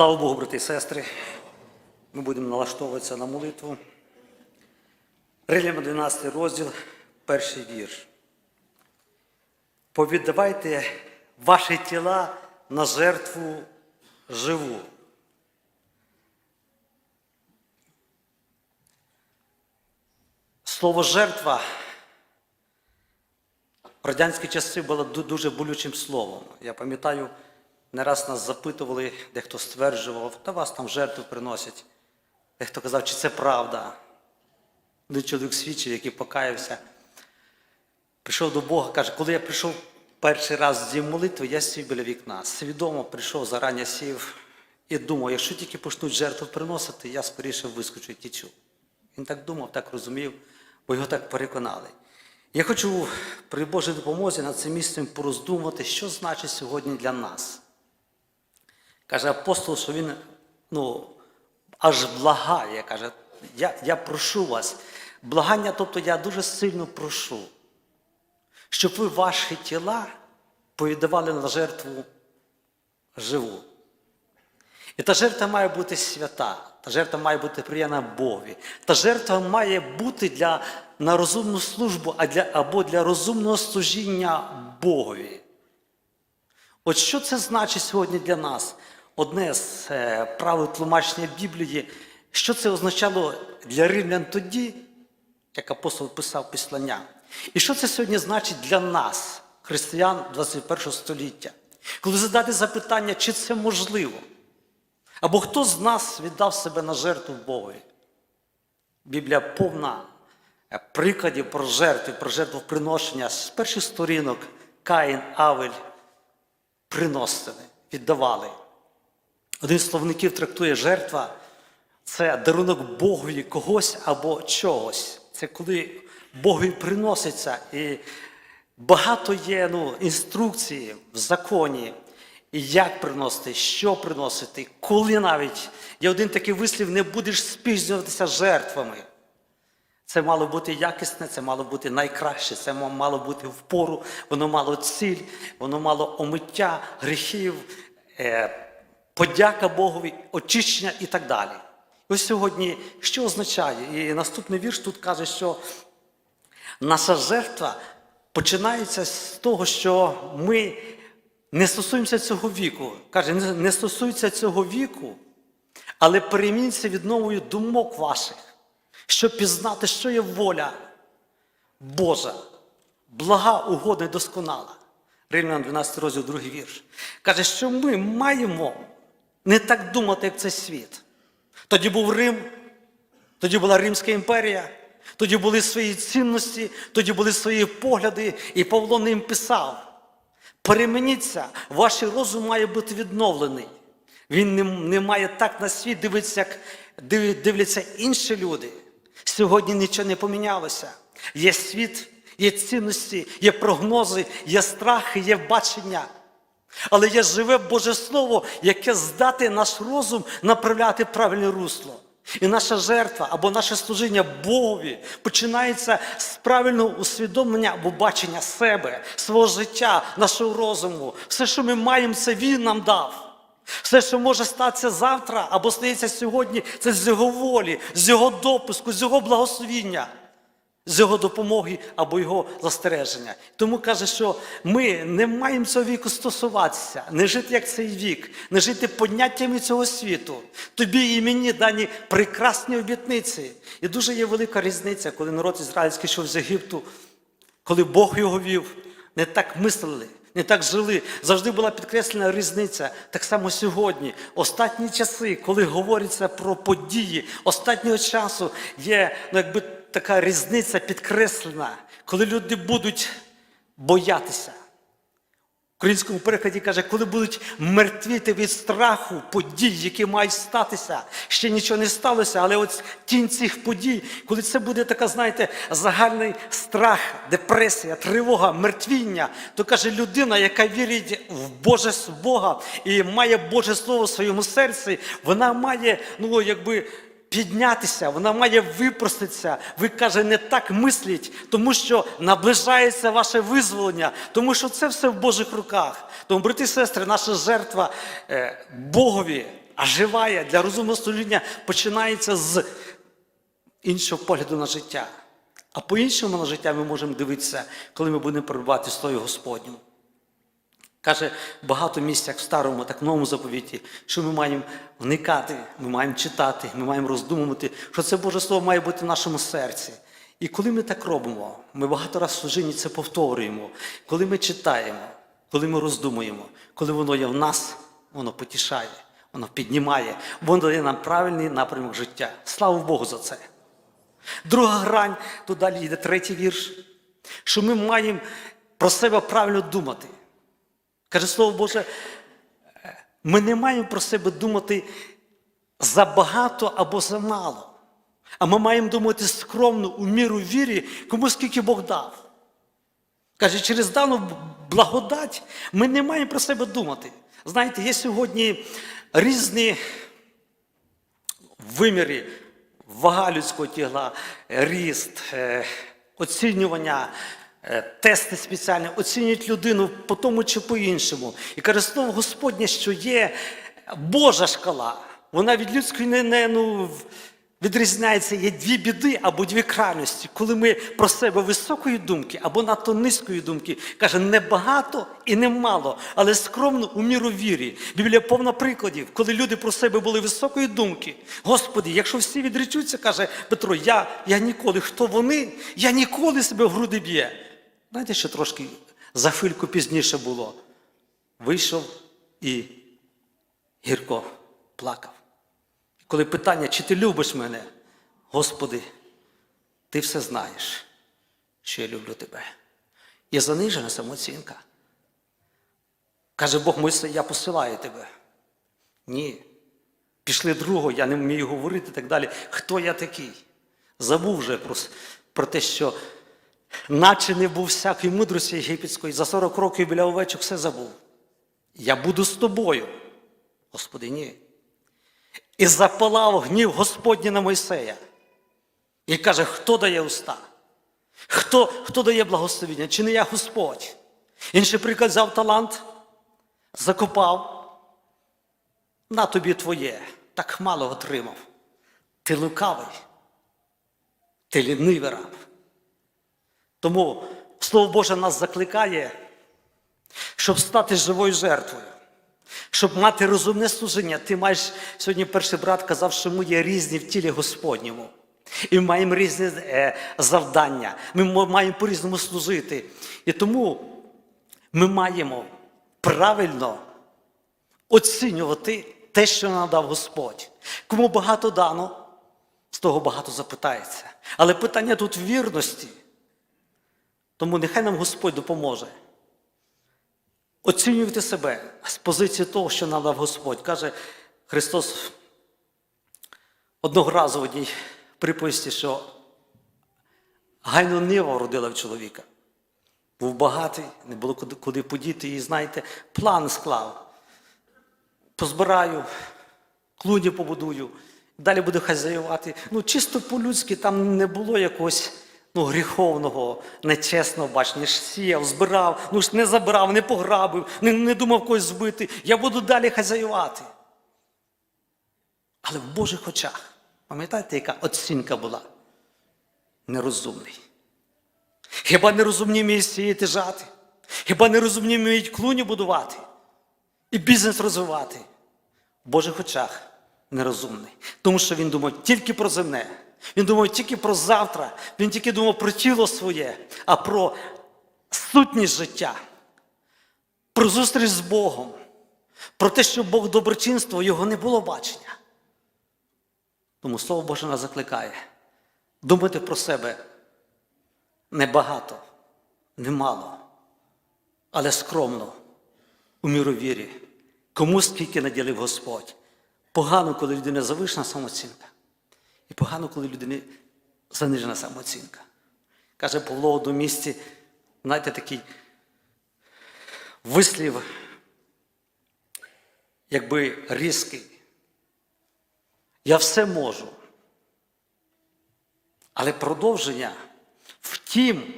Слава Богу, брати і сестри. Ми будемо налаштовуватися на молитву. Римлян 12 розділ, перший вірш. Повіддавайте ваші тіла на жертву живу. Слово жертва в радянські часи було дуже болючим словом. Я пам'ятаю, не раз нас запитували, дехто стверджував, та вас там жертву приносять. Дехто казав, чи це правда. Один чоловік свідчив, який покаявся. Прийшов до Бога, каже, коли я прийшов перший раз з дім молитви, я сів біля вікна. Свідомо прийшов, зарані сів і думав, якщо тільки почнуть жертву приносити, я скоріше вискочу і тічу. Він так думав, так розумів, бо його так переконали. Я хочу при Божій допомозі над цим місцем пороздумувати, що значить сьогодні для нас. Каже апостол, що він ну, аж благає. Каже, я, я прошу вас. Благання, тобто я дуже сильно прошу, щоб ви ваші тіла повіддавали на жертву живу. І та жертва має бути свята, та жертва має бути приємна Богові. Та жертва має бути для, на розумну службу а для, або для розумного служіння Богові. От що це значить сьогодні для нас? Одне з е, правил тлумачення Біблії, що це означало для римлян тоді, як апостол писав післання. І що це сьогодні значить для нас, християн 21 століття? Коли задати запитання, чи це можливо? Або хто з нас віддав себе на жертву Богові? Біблія повна е, прикладів про жертви, про жертвоприношення з перших сторінок Каїн, Авель приносили, віддавали. Один з словників трактує жертва це дарунок Богові когось або чогось. Це коли Богові приноситься. І багато є ну, інструкції в законі, як приносити, що приносити, коли навіть. Є один такий вислів: не будеш спізнюватися жертвами. Це мало бути якісне, це мало бути найкраще, це мало бути в пору, воно мало ціль, воно мало омиття гріхів, е, подяка Богові, очищення і так далі. Ось сьогодні що означає? І наступний вірш тут каже, що наша жертва починається з того, що ми не стосуємося цього віку. Каже, не стосується цього віку, але перемінься від нової думок ваших, щоб пізнати, що є воля Божа, блага, угодна і досконала. Римлян 12 розділ, другий вірш. Каже, що ми маємо не так думати, як цей світ. Тоді був Рим, тоді була Римська імперія, тоді були свої цінності, тоді були свої погляди, і Павло ним писав. Перемініться, ваш розум має бути відновлений. Він не, не має так на світ дивитися, як див- дивляться інші люди. Сьогодні нічого не помінялося. Є світ, є цінності, є прогнози, є страхи, є бачення. Але є живе Боже Слово, яке здати наш розум направляти правильне русло. І наша жертва або наше служіння Богові починається з правильного усвідомлення або бачення себе, свого життя, нашого розуму. Все, що ми маємо, це Він нам дав. Все, що може статися завтра або стається сьогодні, це з його волі, з його допуску, з його благословіння, з його допомоги або його застереження. Тому каже, що ми не маємо цього віку стосуватися, не жити як цей вік, не жити поняттями цього світу. Тобі і мені дані прекрасні обітниці. І дуже є велика різниця, коли народ ізраїльський йшов з Єгипту, коли Бог його вів, не так мислили. Не так жили, завжди була підкреслена різниця. Так само сьогодні, останні часи, коли говориться про події останнього часу, є ну, якби така різниця підкреслена, коли люди будуть боятися. В українському перекладі каже, коли будуть мертвіти від страху подій, які мають статися, ще нічого не сталося, але от тінь цих подій, коли це буде така, знаєте, загальний страх, депресія, тривога, мертвіння, то каже людина, яка вірить в Боже Бога і має Боже Слово в своєму серці, вона має, ну якби піднятися, вона має випроститися. Ви каже, не так мисліть, тому що наближається ваше визволення, тому що це все в Божих руках. Тому, брати і сестри, наша жертва е, Богові, А живає для розумного служіння починається з іншого погляду на життя. А по-іншому на життя ми можемо дивитися, коли ми будемо перебувати з Господню. Каже багато місць, як в старому, так в новому заповіті, що ми маємо вникати, ми маємо читати, ми маємо роздумувати, що це Боже Слово має бути в нашому серці. І коли ми так робимо, ми багато разів в служінні це повторюємо. Коли ми читаємо, коли ми роздумуємо, коли воно є в нас, воно потішає, воно піднімає, воно дає нам правильний напрямок життя. Слава Богу за це. Друга грань, тут далі йде третій вірш, що ми маємо про себе правильно думати. Каже Слово Боже, ми не маємо про себе думати забагато або замало. А ми маємо думати скромно, у міру вірі, кому скільки Бог дав. Каже, через дану благодать ми не маємо про себе думати. Знаєте, є сьогодні різні виміри вага людського тіла, ріст, е, оцінювання, тести спеціальні, оцінюють людину по тому чи по іншому. І каже слово Господнє, що є Божа шкала. Вона від людської не, не ну, відрізняється. Є дві біди або дві крайності. Коли ми про себе високої думки або надто низької думки, каже, не багато і не мало, але скромно у міру вірі. Біблія повна прикладів, коли люди про себе були високої думки. Господи, якщо всі відречуться, каже Петро, я, я ніколи, хто вони, я ніколи себе в груди б'є. Знаєте, що трошки за хвильку пізніше було. Вийшов і гірко плакав. Коли питання, чи ти любиш мене, Господи, ти все знаєш, що я люблю тебе. І занижена самооцінка. Каже Бог Мойсе, я посилаю тебе. Ні. Пішли другого, я не вмію говорити і так далі. Хто я такий? Забув вже про, про те, що наче не був всякої мудрості єгипетської, за 40 років біля овечок все забув. Я буду з тобою. Господи, ні. І запалав гнів Господній на Мойсея. І каже, хто дає уста? Хто, хто дає благословення? Чи не я Господь? Інший приклад взяв талант, закопав. На тобі твоє, так мало отримав. Ти лукавий, ти лінивий раб. Тому Слово Боже нас закликає, щоб стати живою жертвою. Щоб мати розумне служіння, ти маєш сьогодні перший брат казав, що ми є різні в тілі Господньому. І ми маємо різні е, завдання. Ми маємо по-різному служити. І тому ми маємо правильно оцінювати те, що нам дав Господь. Кому багато дано, з того багато запитається. Але питання тут вірності. Тому нехай нам Господь допоможе. Оцінювати себе з позиції того, що нам дав Господь. Каже Христос одного разу в одній приповісті, що гайно нива родила в чоловіка. Був багатий, не було куди, подіти, і знаєте, план склав. Позбираю, клуні побудую, далі буду хазяювати. Ну, чисто по-людськи там не було якогось ну, гріховного, нечесного бачення. ж сіяв, збирав, ну ж не забрав, не пограбив, не, не думав когось збити. Я буду далі хазяювати. Але в Божих очах, пам'ятаєте, яка оцінка була? Нерозумний. Хіба нерозумні вміють сіяти жати? Хіба нерозумні вміють клуні будувати? І бізнес розвивати? В Божих очах нерозумний. Тому що він думав тільки про земне. Він думав тільки про завтра. Він тільки думав про тіло своє, а про сутність життя, про зустріч з Богом, про те, що Бог доброчинство, його не було бачення. Тому Слово Боже нас закликає думати про себе небагато, немало, але скромно, у міру вірі. Кому скільки наділив Господь. Погано, коли людина завишена самооцінка. І погано, коли людини занижена самооцінка. Каже Павло в місці, знаєте, такий вислів, якби різкий. Я все можу. Але продовження в тім,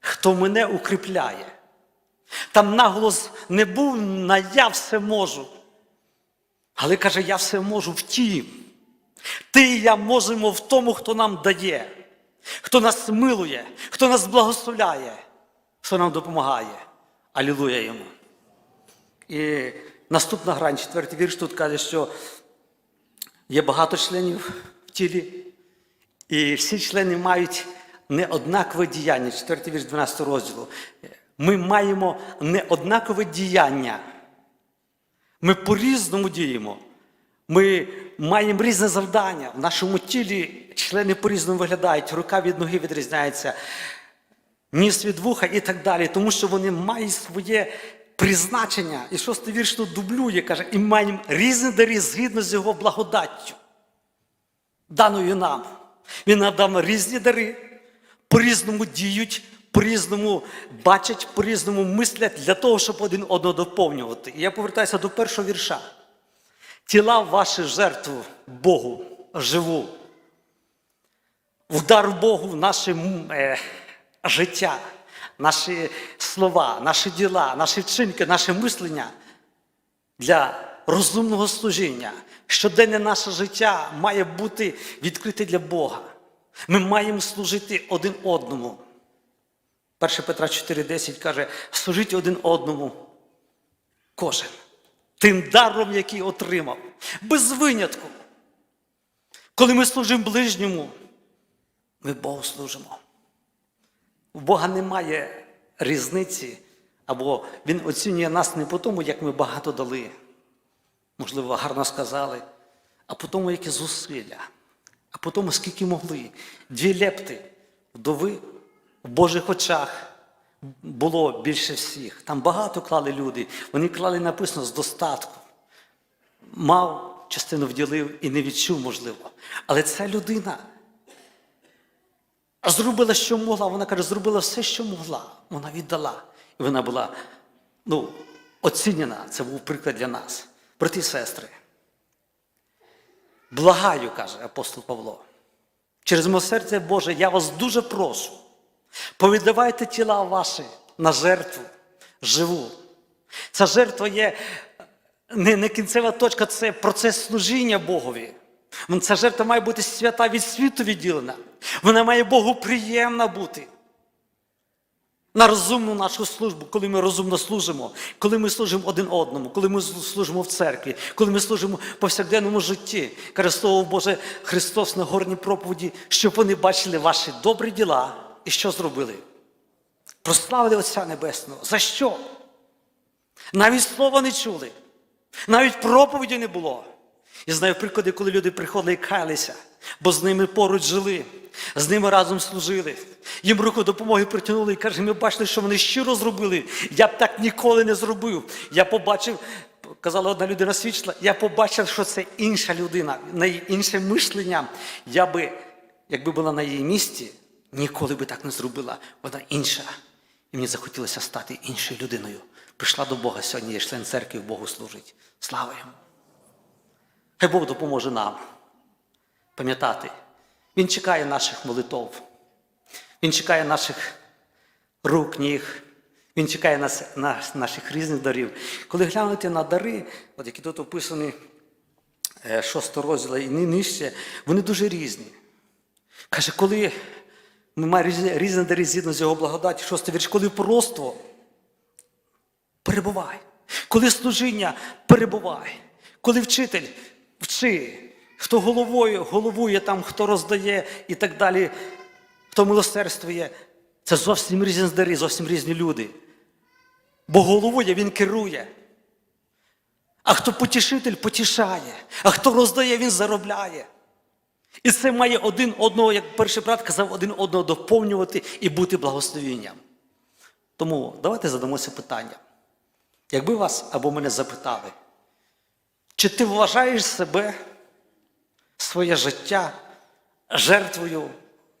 хто мене укріпляє. Там наголос не був на я все можу. Але каже, я все можу в тім. Ти і я можемо в тому, хто нам дає, хто нас милує, хто нас благословляє, хто нам допомагає. Алілуя йому. І наступна грань, четвертий вірш тут каже, що є багато членів в тілі, і всі члени мають неоднакове діяння. Четвертий вірш 12 розділу. Ми маємо неоднакове діяння. Ми по-різному діємо. Ми маємо різне завдання. В нашому тілі члени по-різному виглядають, рука від ноги відрізняється, ніс від вуха і так далі, тому що вони мають своє призначення. І шостий вірш тут дублює, каже, і маємо різні дари згідно з його благодаттю, даною нам. Він нам дав різні дари, по-різному діють, по-різному бачать, по-різному мислять для того, щоб один одного доповнювати. І я повертаюся до першого вірша. Тіла ваші жертву Богу живу. Вдар Богу в наше е, життя, наші слова, наші діла, наші вчинки, наше мислення для розумного служіння. Щоденне наше життя має бути відкрите для Бога. Ми маємо служити один одному. 1 Петра 4,10 каже: служіть один одному. Кожен. Тим даром, який отримав. Без винятку. Коли ми служимо ближньому, ми Богу служимо. У Бога немає різниці, або Він оцінює нас не по тому, як ми багато дали, можливо, гарно сказали, а по тому, які зусилля, а по тому, скільки могли. Дві лепти вдови в Божих очах було більше всіх. Там багато клали люди. Вони клали написано з достатку. Мав, частину вділив і не відчув, можливо. Але ця людина зробила, що могла. Вона каже, зробила все, що могла. Вона віддала. І вона була ну, оцінена. Це був приклад для нас. Брати і сестри. Благаю, каже апостол Павло. Через милосердя Боже, я вас дуже прошу. Повіддавайте тіла ваші на жертву живу. Ця жертва є не, не кінцева точка, це процес служіння Богові. Ця жертва має бути свята від світу відділена. Вона має Богу приємна бути. На розумну нашу службу, коли ми розумно служимо, коли ми служимо один одному, коли ми служимо в церкві, коли ми служимо в повсякденному житті. Каже Боже Христос на горній проповіді, щоб вони бачили ваші добрі діла і що зробили? Прославили Отця Небесного. За що? Навіть слова не чули, навіть проповіді не було. І знаю приклади, коли люди приходили і каялися, бо з ними поруч жили, з ними разом служили. Їм руку допомоги притягнули і каже, ми бачили, що вони щиро зробили. Я б так ніколи не зробив. Я побачив, казала одна людина свідчила, я побачив, що це інша людина, неї інше мишлення. Я би, якби була на її місці, ніколи би так не зробила. Вона інша. І мені захотілося стати іншою людиною. Прийшла до Бога сьогодні, є член церкви, Богу служить. Слава йому! Хай Бог допоможе нам пам'ятати. Він чекає наших молитов. Він чекає наших рук, ніг. Він чекає нас, нас, наших різних дарів. Коли глянути на дари, от які тут описані е, шостого розділу і нижче, вони дуже різні. Каже, коли ми маємо різні, дари з його благодаті, шостий вірш, коли просто перебувай. Коли служіння перебувай. Коли вчитель вчи, хто головою, головує там, хто роздає і так далі, хто милосердствує, це зовсім різні дари, зовсім різні люди. Бо головує, він керує. А хто потішитель потішає, а хто роздає, він заробляє. І це має один одного, як перший брат казав, один одного доповнювати і бути благословенням. Тому давайте задамося питанням. Якби вас або мене запитали, чи ти вважаєш себе, своє життя жертвою,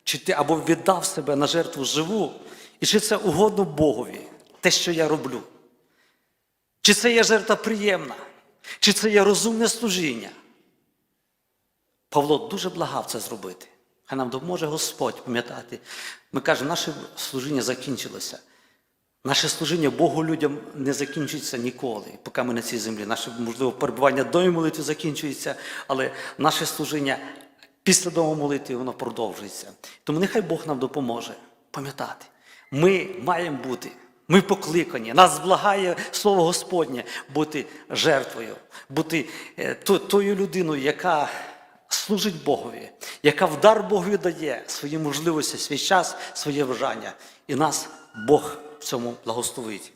чи ти або віддав себе на жертву живу, і чи це угодно Богові, те, що я роблю? Чи це є жертва приємна, чи це є розумне служіння? Павло дуже благав це зробити. Хай нам допоможе Господь пам'ятати. Ми кажемо, наше служіння закінчилося. Наше служіння Богу людям не закінчується ніколи, поки ми на цій землі. Наше, можливо, перебування до молитви закінчується, але наше служіння після дому молитви воно продовжується. Тому нехай Бог нам допоможе пам'ятати. Ми маємо бути, ми покликані, нас благає Слово Господнє бути жертвою, бути е, то- тою людиною, яка служить Богові, яка в дар Богові дає свої можливості, свій час, своє бажання. І нас Бог в цьому благословить.